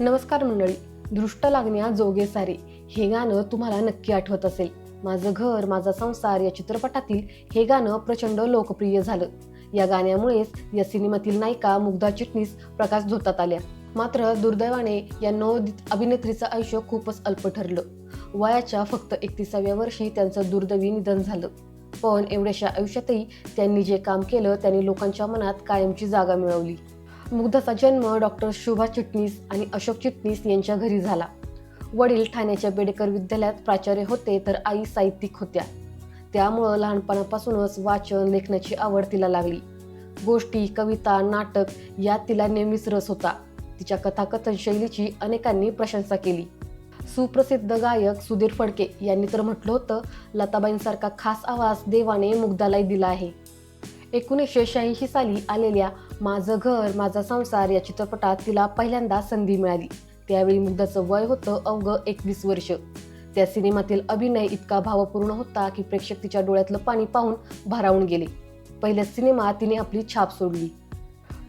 नमस्कार मंडळी. दृष्ट लागण्या जोगे सारे. हे गाणं तुम्हाला नक्की आठवत असेल. माझं घर माझा संसार या चित्रपटातील हे गाणं प्रचंड लोकप्रिय झालं. या गाण्यामुळेच या सिनेमातील नायिका मुग्धा चिटणीस प्रकाश धोतात आल्या. मात्र दुर्दैवाने या नवोदित अभिनेत्रीचं आयुष्य खूपच अल्प ठरलं. वयाच्या फक्त एकतीसाव्या वर्षी त्यांचं दुर्दैवी निधन झालं. पण एवढ्याशा आयुष्यातही त्यांनी जे काम केलं त्यांनी लोकांच्या मनात कायमची जागा मिळवली. मुग्धाचा जन्म डॉक्टर शोभा चिटणीस आणि अशोक चिटणीस यांच्या घरी झाला. वडील ठाण्याच्या बेडेकर विद्यालयात प्राचार्य होते तर आई साहित्यिक होत्या. त्यामुळं लहानपणापासूनच वाचन लेखनाची आवड तिला लागली. गोष्टी कविता नाटक यात तिला नेहमीच रस होता. तिच्या कथाकथन शैलीची अनेकांनी प्रशंसा केली. सुप्रसिद्ध गायक सुधीर फडके यांनी तर म्हटलं होतं लताबाईंसारखा खास आवाज देवाने मुग्धालाही दिला आहे. एकोणीसशे शहाऐंशी साली आलेल्या माझं घर माझा संसार या चित्रपटात तिला पहिल्यांदा संधी मिळाली. त्यावेळी मुग्धाचं वय होतं अवघं एकवीस वर्ष. त्या सिनेमातील अभिनय इतका भावपूर्ण होता की प्रेक्षक तिच्या डोळ्यातलं पाणी पाहून भारावून गेले. पहिल्या सिनेमात तिने आपली छाप सोडली.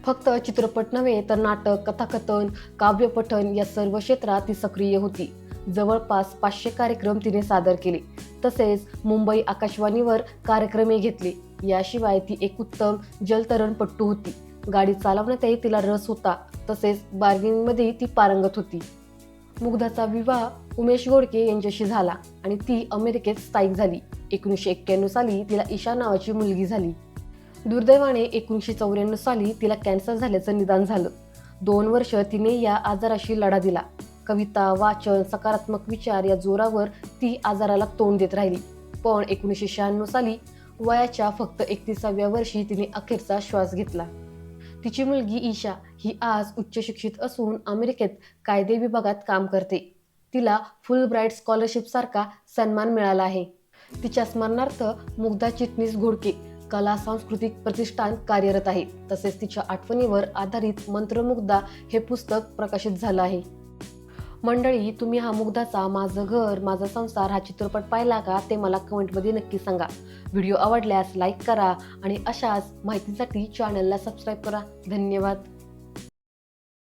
फक्त चित्रपट नव्हे तर नाटक कथाकथन काव्यपठन या सर्व क्षेत्रात ती सक्रिय होती. जवळपास पाचशे कार्यक्रम तिने सादर केले. तसेच मुंबई आकाशवाणीवर कार्यक्रमही घेतले. याशिवाय ती एक उत्तम जलतरणपट्टू होती. गाडी चालवण्यातही तिला रस होता. तसेच बार्गेनिंगमध्येही ती पारंगत होती. मुग्धाचा विवाह उमेश गोडके यांच्याशी झाला आणि ती अमेरिकेत स्थायिक झाली. एकोणीसशे एक्क्याण्णव साली तिला ईशा नावाची मुलगी झाली. दुर्दैवाने एकोणीसशे चौऱ्याण्णव साली तिला कॅन्सर झाल्याचं निदान झालं. दोन वर्ष तिने या आजाराशी लढा दिला. कविता वाचन सकारात्मक विचार या जोरावर ती आजाराला तोंड देत राहिली. पण एकोणीसशे शहाण्णव साली वयाच्या फक्त एकतीसाव्या वर्षी तिने अखेरचा श्वास घेतला. तिची मुलगी ईशा ही आज उच्च शिक्षित असून अमेरिकेत कायदे विभागात काम करते. तिला फुल ब्राईट स्कॉलरशिपसारखा सन्मान मिळाला आहे. तिच्या स्मरणार्थ मुग्धा चिटणीस घोडके कला सांस्कृतिक प्रतिष्ठान कार्यरत आहे. तसेच तिच्या आठवणीवर आधारित मंत्रमुग्धा हे पुस्तक प्रकाशित झालं आहे. मंडळी तुम्ही हा मुग्धाचा माझं घर माझा संसार हा चित्रपट पाहिला का ते मला कमेंटमध्ये नक्की सांगा. व्हिडिओ आवडल्यास लाईक करा आणि अशाच माहितीसाठी चॅनलला सबस्क्राईब करा. धन्यवाद.